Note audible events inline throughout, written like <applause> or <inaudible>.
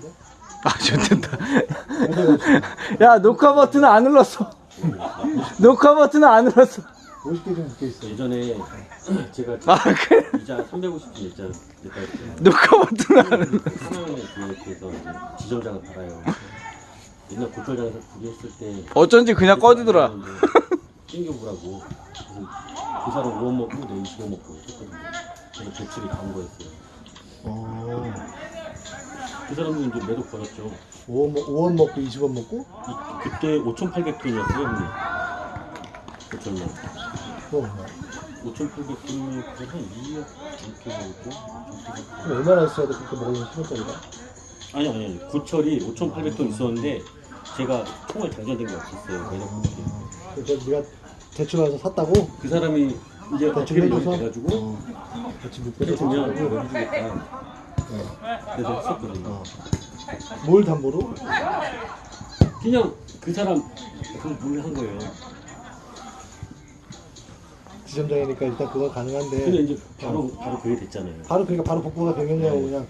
같은데? 아 좋겠다 야 녹화 버튼을 안 눌렀어 녹화 버튼을 안 눌렀어 50개 좀 붙어 있어. 예전에 제가 아 그래 이자 350원 이자. 녹화 버튼을 안 눌렀어 하나은행 그에서 지점장을 팔아요. 옛날 고철장에서 구리 했을 때 어쩐지 그냥 꺼지더라 <laughs> 땡겨보라고. 그래서 그 사람 5원 먹고 내 20원 먹고 했거든요. 그래서 대출이 나온 거였어요. 어. 그 사람도 이제 매도 걸었죠. 5원, 먹, 5원 먹고 20원 먹고? 이- 그때 5,800돈이었어요, 형님. 고철만. 어. 5,800돈이 그래서 한 2억 넘게 먹었고. 그럼 얼마나 써야 돼? 그렇게 먹으면 10원짜리가? 아니 아니 아니 고철이 5,800돈 있었는데 제가 총알 장전된 게 없었어요. 그래서 그래서 네가 대출 와서 샀다고? 그 사람이 이제 대출 어떻게 해줘서? 돼가지고 어. 같이 묶여서 해주면 샀다고? 해주겠다. 그래서 했었거든요. 어. 뭘 담보로? 그냥 그 사람 그걸 뭘한 거예요. 지점장이니까 일단 그건 근데 가능한데 이제 바로 바로 그게 됐잖아요. 바로 그러니까 바로 복구가 되겠냐고 그냥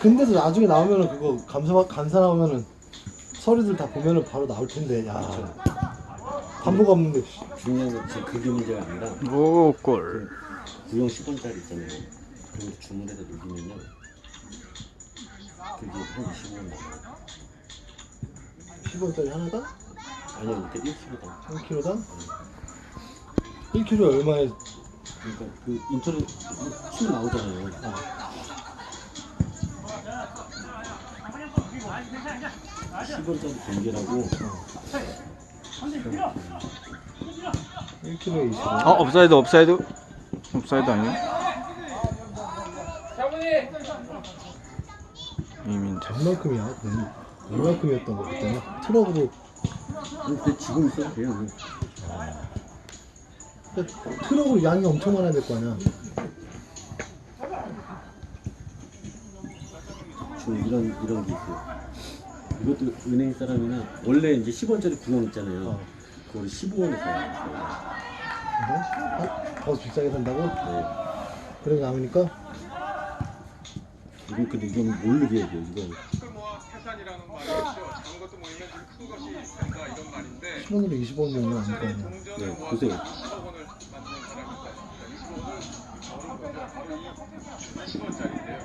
근데도 나중에 나오면은 그거 감사 감사 나오면은 서류들 다 보면은 바로 나올 텐데 야 담보가 없는데 씨. 중요한 건 지금 그게 문제가 아니라 무골 구형 10원짜리 있잖아요. 그걸 주문해서 녹이면요. 그게 한 25원 나와요. 10원짜리 하나당? 아니요, 그때 1kg당. 1kg당? 1kg 얼마에 그러니까 그 인터넷 춤 나오잖아요. 아, 10원짜리 경계라고 1kg에 20원 어 업사이드 업사이드 업사이드 아니야? 이민재 얼마큼이야? 그럼 얼마큼이었던 거 그때는? 트럭으로 근데 지금 있어도 돼요. 그러니까 트럭으로 양이 엄청 많아야 될 거 아니야 지금 이런 이런 게 있어요. 이것도 은행 사람이나 원래 이제 10원짜리 구형 있잖아요. 어. 그걸 15원에 사요. 근데 어? 더 비싸게 산다고? 네. 그래 남으니까 이거 근데 이건 모르게 해야 돼요. 이건 뭐 태산이라는 말이죠. 작은 것도 모이면 큰 것이 된다 이런 말인데 10원으로 20원이면 아닐 거 아니야 동전을 네, 모아서 보세요. 10억 원을 만드는 사람이 있다. 20억은 어느 거죠? 바로 이 10원짜리인데요.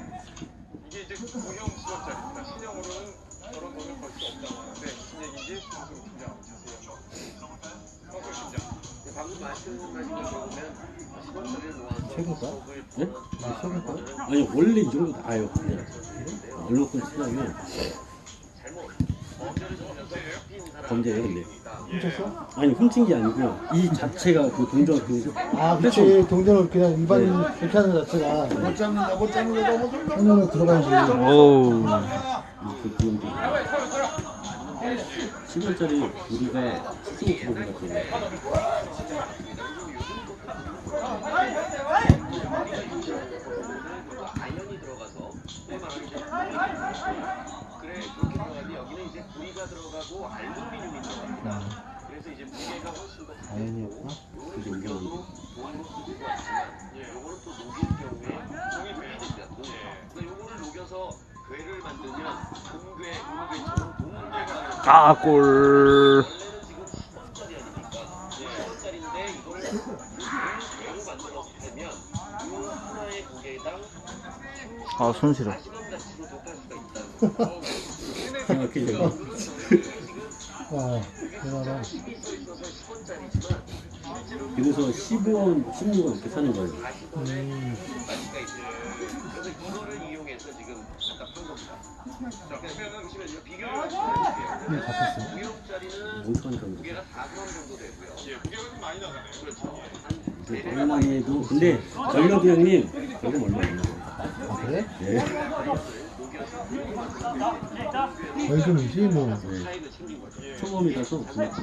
이게 이제 구형 10원짜리입니다. 신형으로는 저런 돈을 벌 수 없다고 하는데 무슨 얘기인지 방송 팀장 자세히 한번 방송 팀장. 방금 말씀하신 거 들어보면 10원짜리를 모아서 최고가? 네? 이게 최고가? 아니 원래 이 정도 나요. 그냥 얼마큼 쓰냐면 범죄예요, 근데. 훔쳤어? 아니 훔친 게 아니고 이 자체가 그 동전 그 아 그치 동전을 그냥 일반인 이렇게 하는 자체가 못 잡는다 못 잡는다 너무 손으로 들어가야지 오우 그 구형도 10원짜리 우리가 스스로 들어본 같은 거. 아이언이 들어가서 그래 그렇게 들어가는데 여기는 이제 구리가 들어가고 알루미늄이 들어가요. 그래서 이제 무게가 훨씬 더 다행이었구나 그게 의견이 돈으로 쓰기도 하지만 요거를 또 녹일 경우에 종이 베이됩니다. 돈. 그러니까 요거를 녹여서 괴를 만들면 동괴, 은괴처럼 동괴가 아골 원래는 지금 10원짜리 아닙니까? 10원짜리인데 이거를 괴로 만들었을 때면 요 하나의 무게당 아 손실어 40원 가치로 높을 수가 있다는 거예요. 생각해요. 와 대단하다 10이 써 있어서 10원짜리지만 그래서 15원, 16원 이렇게 사는 거예요. 음 있어요. 그래서 이거를 이용해서 지금 겁니다. 자, 그러면 보시면 이거 비교를 해볼게요. 이게 잡혔어 9억짜리는 멍청한 건 무게가 4g 정도 되고요. 예, 무게가 좀 많이 나가네요. 그렇죠. 이제 얼마나 해도 근데 전력이 형님 요금 얼마 안 나와요. 아 그래? 네. 벌금이지 뭐 차이를 챙긴 거죠. 초범이라서 그냥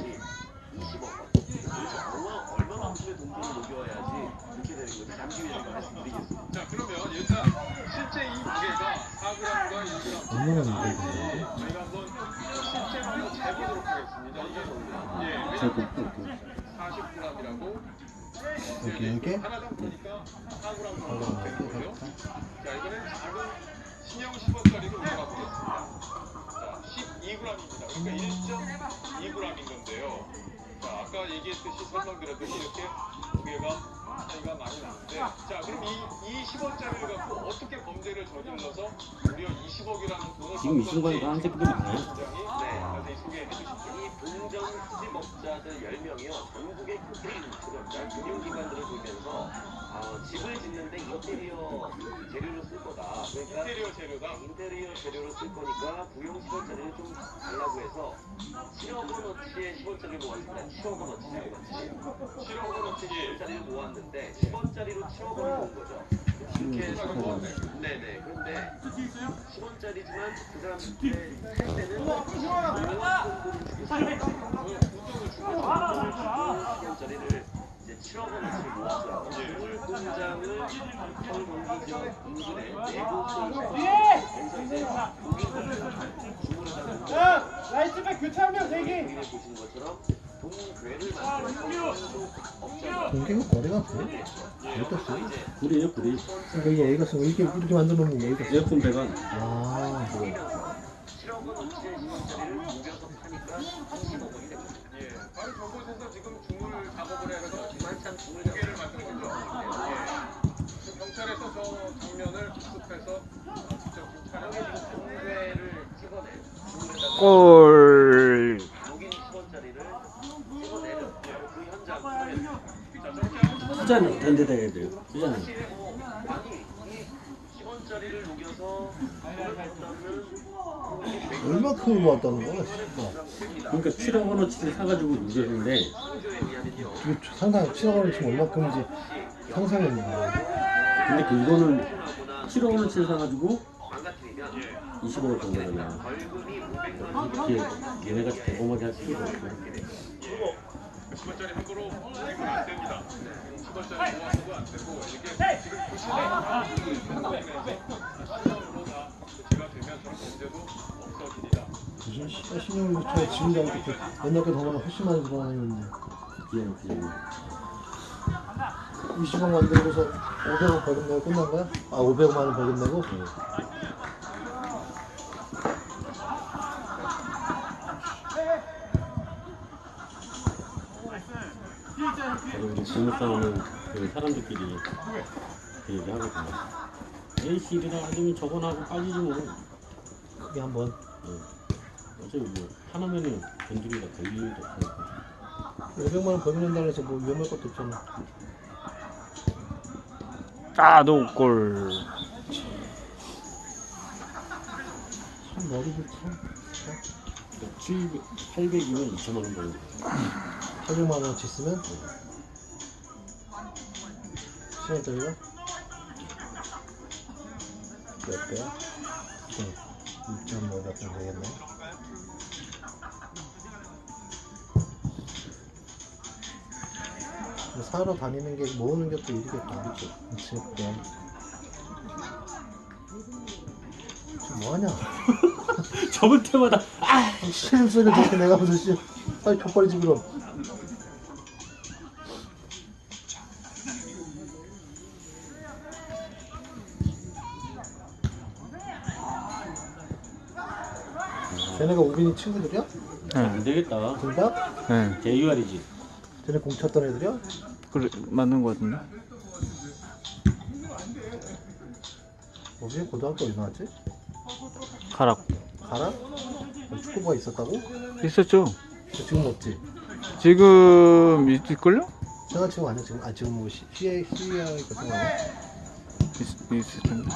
4g과 1g. 얼마나 문제가 있는데 저희가 한번 실제로 한번 재보도록 하겠습니다. 이게 예, 잘 뽑고 40g이라고 이렇게 이렇게 하나당 보니까 4g 정도 아, 되는 거고요. 이렇게 자, 이거는 작은 신형 10원짜리로 올라가 보겠습니다. 그러니까 1.2g인 건데요. 자, 아까 얘기했듯이 설명드렸듯이 이렇게 무게가 차이가 많이 나는데 자, 그럼 이, 이 10원짜리를 갖고 어떻게 범죄를 저질러서 무려 20억이라는 돈을 지금 이 순간에 하는 새끼들 많아요. 네, 소개해 주시죠. 이 동전 수집업자들 10명이요 전국의 큰 그러니까 금융기관들을 보면서 어, 집을 짓는데 인테리어 재료를 쓸 거다. 그러니까 인테리어 재료가? 인테리어 재료를 쓸 거니까 구형 10원짜리를 좀 달라고 해서 7억 원어치의 10원짜리를 모았습니다. 7억 원어치. 7억 원어치 10원짜리를 모았는데 10원짜리로 7억 원을 모은 거죠. 이렇게 해서 네네. 그런데 10원짜리지만 그 사람한테 살 때는 10원짜리를 이제 7억 모았어요. 공장을 인근에 라이트백 교체 한명 대기. 여기 보시는 것처럼 동괴를 만들어서 업자가 공개가 거래가 돼? 굴이에요 굴이. 그러니까 이게 A가 쓰고 이렇게 이렇게 만들어 놓으면 A가 써. 에어컨 배관. 아, 7억 원 어치의 10원짜리를 녹여서 파니까 30억 원이 됩니다. 예, 바로 저곳에서 지금 중물 작업을 해서 주문 무게를 만드는 거죠. 예. 경찰에서 저 장면을 복습해서 직접 지금 촬영해 촬영해 주고 주고 동괴를 찍어내 주문에다가 골. 녹인 10원짜리를 찍어내는 그 하면 후자는 된데다 해야 돼요. 후자는. 뭐 아니 이 10원짜리를 녹여서 돈을 벌다는 얼마큼 모았다는 거야? 그러니까 7억 원어치를 사가지고 의하면요 이게 상상 7억 원이 지금 얼마큼인지 상상했네. 근데 그거는 하거나 7억 원어치를 사가지고 망가뜨리면 20억을 번 거잖아. 벌금이 500만 원 이렇게 얘네가 대범하게 할 필요가 없고. 10원짜리 함부로 녹이면 안 됩니다. 10원짜리 모아서도 안 되고 이렇게 지금 없어집니다. 무슨 씨발 신용부터 지금도 이렇게 옛날 게더 많아 훨씬 많이 들어가는데 그냥 그냥 20억 만들고서 500억 벌금 내고 끝난 거야? 아 500만 원 벌금 내고? 그리고 우리 부모 싸우는 그 사람들끼리 그 얘기 하거든요. 에이씨 이러다 나중에 저거 나고 빠지지 뭐. 크게 한번 어차피 뭐 하나면은 건드리다 걸릴 일도 없으니까. 500만 원 벌금 낸다고 해서 뭐 위험할 것도 없잖아 아, 노골. 참 머리도 참 700, 800이면 2천만 원 버는 거 800만 원어치 쓰면 10원짜리가 몇 배야? 네. 6.5 같은 되겠네 사러 다니는 게 모으는 게 또 일이겠다 그치? 그냥 지금 뭐하냐 <laughs> 접을 때마다 싫은 소리를 듣게 내가 무슨 씨 빨리 족발이지 그럼 쟤네가 우빈이 친구들이야? 안 되겠다. 둘 다? 네. 제유알이지. 쟤네 공 쳤던 애들이야? 그래, 맞는 거 같은데? 우빈이 고등학교 어디 나왔지? 가락. 가라? 축구부가 있었다고? 있었죠? 저 지금 없지? 지금 있을걸요? 생활 지금 아니야 지금? 아 지금 뭐 시- CA, CA 같은 거 아니야? 있, 있을 텐데.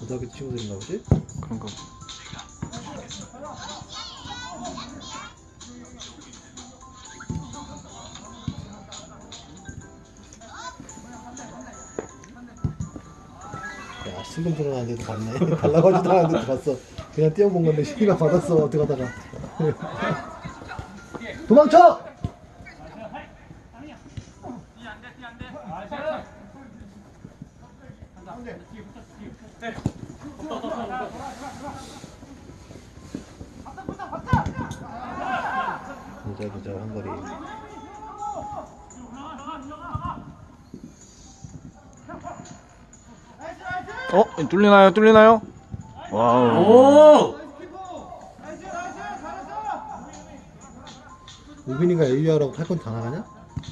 고등학교 친구들인가 보지? 그런가. 야 슬금슬금 하는데도 봤네. <laughs> 달라고 하지도 않았는데 봤어. 그냥 뛰어본 건데 시기가 받았어. 어떻게 하다가. <laughs> 도망쳐! 그저 그저 한 거리 어? 뚫리나요? 뚫리나요? 와우. 오! 우빈이가 AUR하고 탈건 다 나가냐?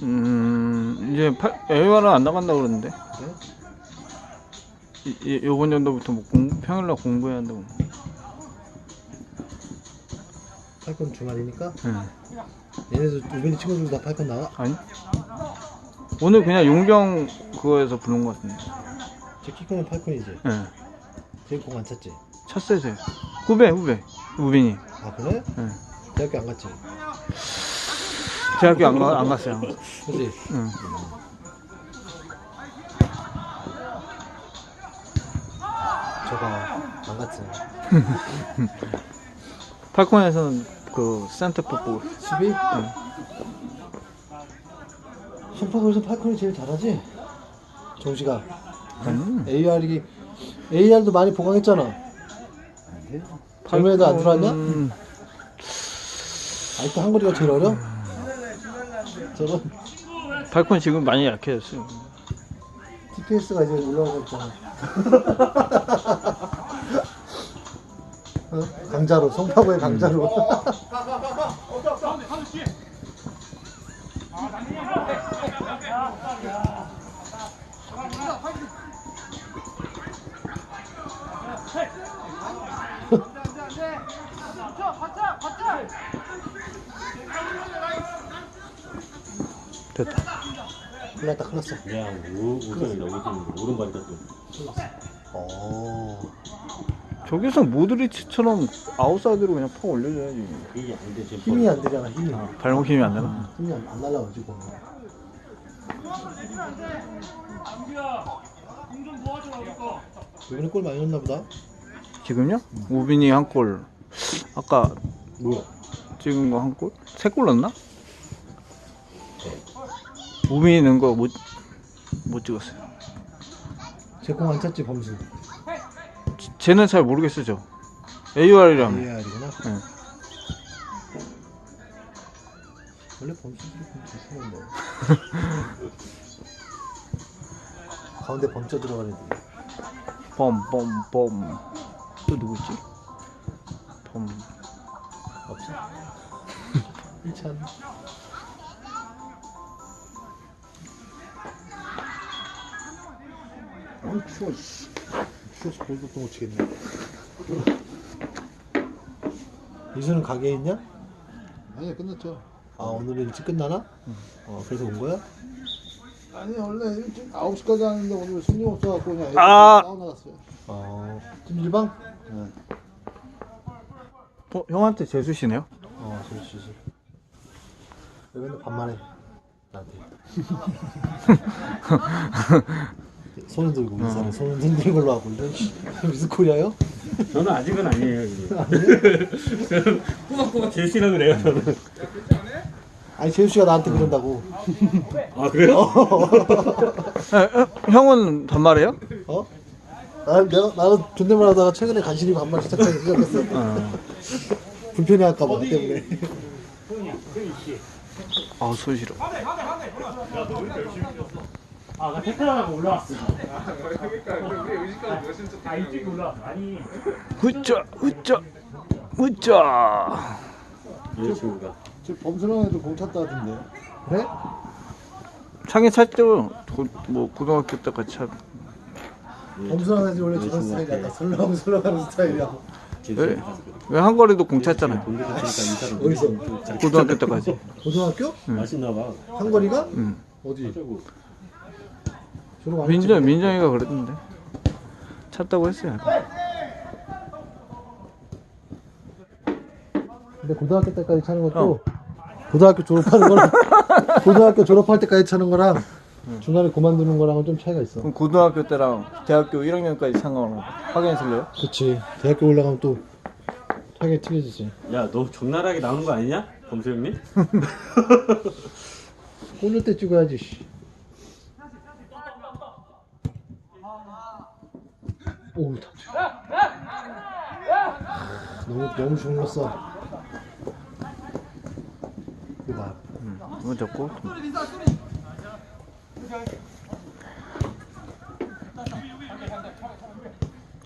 음, 이제 에이와는 안 나간다 그러는데. 그래? 이, 이, 요번 연도부터 뭐 공, 평일날 공부해야 한다고. 탈건 주말이니까 응. 얘네들 우빈이 친구들 다 탈건 나가? 아니? 오늘 그냥 용병 그거에서 부른 것 같은데. 제 키크는 팔콘이지 예. 제일 공안 찼지? 찼어요. 후배, 후배. 우빈이. 아 그래? 응. 대학교 안 갔지? 대학교 안, 가, 안 갔어요. 안 갔어요. 그지? 응. 저거 안 갔지 <laughs> 팔콘에서는 그 센터포 보고. 수비? 응 손톱에서 팔콘이 제일 잘하지? 정시가 음. AR이 AR도 많이 보강했잖아 젊은애들 안 들어왔냐? 음, 아직도 한거리가 제일 어려? 저건 팔콘 지금 많이 약해졌어요. TPS가 이제 올라오고 있잖아 <laughs> 어? 강자로 송파구의 강자로 됐다. 큰일 났다 큰일 났어 야, 우, 우승이다, 우승. 오른발이다, 또. 어 저기서 모드리치처럼 아웃사이드로 그냥 팍 올려줘야지. 이게 안 돼, 지금. 힘이 안 되잖아 힘이 발목 힘이 안 되나? 힘이 안, 안 날라가지고 이번에 골 많이 넣나 보다 지금요? 우빈이 한 골. 아까 뭐야? 찍은 거한 골? 세 골 넣나? 우빈이 넣은 거 못, 못 찍었어요. 제공 안 찼지 범수 쟤는 잘 모르겠어요, 저. AUR이랑. AR이구나 응. 원래 범수들이 좀 죄송한데 <laughs> 가운데 범쳐 들어가는 애들 범, 범, 범. 또 누구지? 범. 없어? <laughs> 1찬 어 추워 씨 추워서 볼도 못 치겠네 이수는 가게에 있냐? 아니 끝났죠. 아 오늘 일찍 끝나나? 어 그래서 온 거야? 아니 원래 일찍 9시까지 하는데 오늘 손님 없어갖고 그냥 애들 아! 나갔어요. 어 찜질방? 어, 형한테 재수시네요? 어 그렇지 그렇지 왜 맨날 반말해 나한테 <laughs> 손을 들고 인사를 손을 흔들는 걸로 하고 이런 <laughs> 미스 코리아요? 저는 아직은 아니에요, 이게. 저는 꾸벅꾸벅 제시라 그래요, <laughs> 저는. 아니 재우 씨가 나한테 그런다고 아, 그래요? 에, 에, 형은 반말해요? 어? 나 내가 나는 존댓말 하다가 최근에 간신히 반말 시작하기 시작했어 불편해할까 봐 때문에 아우, 손 싫어. 아, 나 택배하고 올라왔어. 아, 일찍 올라왔어. 아니. 으짜, 으짜, 으짜. 여자친구가. 저 범수랑 애들 공 찼다 하던데. 그래? 창에 찼죠? 고, 뭐, 고등학교 때 같이 차. 범수랑 애들 원래 저런 스타일이야 나 설렁 설렁 하는 스타일이야 왜, 왜 한거리도 공 찼잖아요. 같으니까 인사를 어디서? 고등학교 때까지. 고등학교? 맛있나 봐. 한거리가? 응. 어디? 민정? 민정이가 그랬는데. 찼다고 했어요. 근데 고등학교 때까지 차는 것도 고등학교 졸업하는 거랑 <laughs> 고등학교 졸업할 때까지 차는 거랑 중간에 그만두는 거랑은 좀 차이가 있어. 그럼 고등학교 때랑 대학교 1학년까지 상관없 확인했을래요? 그치. 대학교 올라가면 또 타겟 틀려지지. 야, 너 적나라하게 나오는 거 아니냐? 범수 형님? 꽂을 <laughs> 때 찍어야지. 씨. 오우 다. 너무 너무 주물렀어. 이거 봐. 응. 이건 잡고.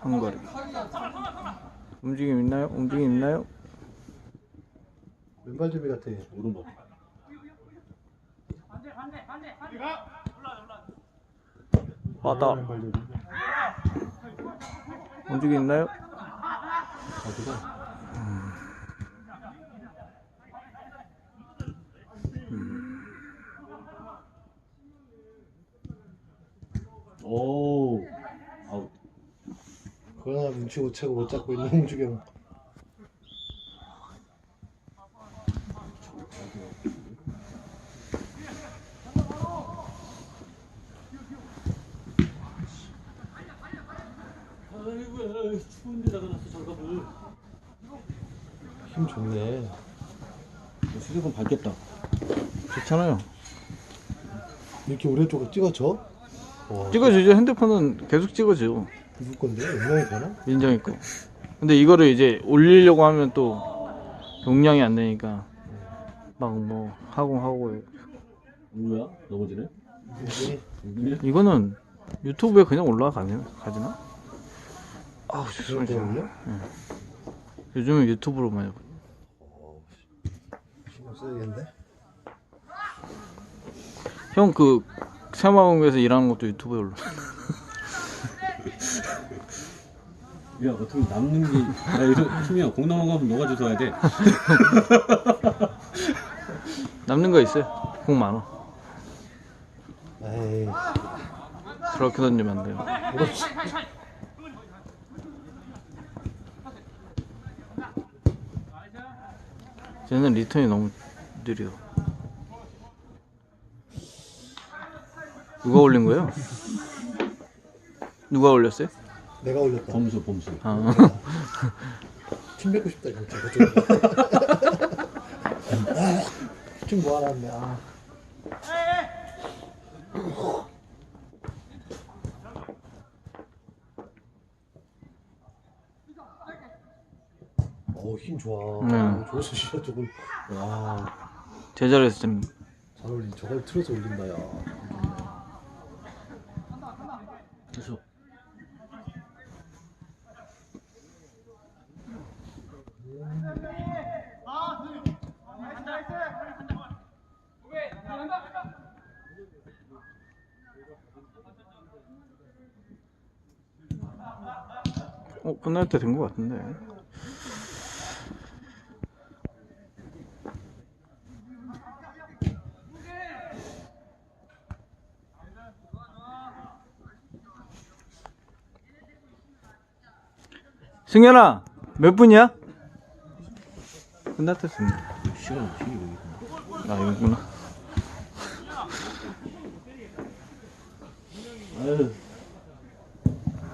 한거리 움직임 있나요? 움직임 있나요? 왼발잡이 같아. 오른발. 왔다 왼발잡이. 움직임 있나요? 어디가? 오. 아웃. 그러나 눈치 못 채고 못 잡고 있는 홍주경. 아이고 추운데다가 놨어 장갑을. 힘 좋네. 수족은 밝겠다. 좋잖아요 이렇게 오른쪽으로 찍어줘? 와, 찍어주죠 핸드폰은 계속 찍어줘 누구 건데? 용량이 되나? 민정이 거 근데 이거를 이제 올리려고 하면 또 용량이 안 되니까 막 뭐 하고 하고 누구야? 넘어지네? 이거는 유튜브에 그냥 올라가면 가지나? 아우 죄송해요 때문에? 요즘은 유튜브로 많이 써야겠는데? 형그 새마을공에서 일하는 것도 유튜브에 올라 야 어떻게 남는 게? 야 이거 팀이야 공 넘어가면 너가 주워야 돼. <laughs> 남는 거 있어요 공 많아 에이, 그렇게 던지면 안 돼요 그렇지. <laughs> 쟤는 리턴이 너무 느려 누가 올린 거예요? 누가 올렸어요? 내가 올렸다. 범수 범수. 아 <laughs> 팀 뵙고 싶다 이거 저거 좀 모아놨네 아. 어힘 좋아 네. 좋았어 진짜 저걸 와잘 제자리에서 좀 어울린 저걸 틀어서 올린다 야. 그래서 어, 끝날 때 된 것 같은데 승현아 몇 분이야? 승현 시간 없이 여기. 아 여기구나 아유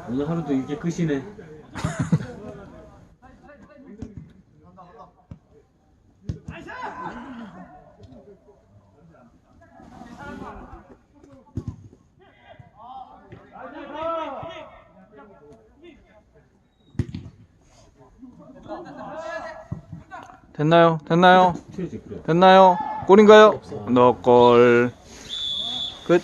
오늘 하루도 이게 끝이네. 됐나요? 됐나요? 됐나요? 골인가요? 너골 끝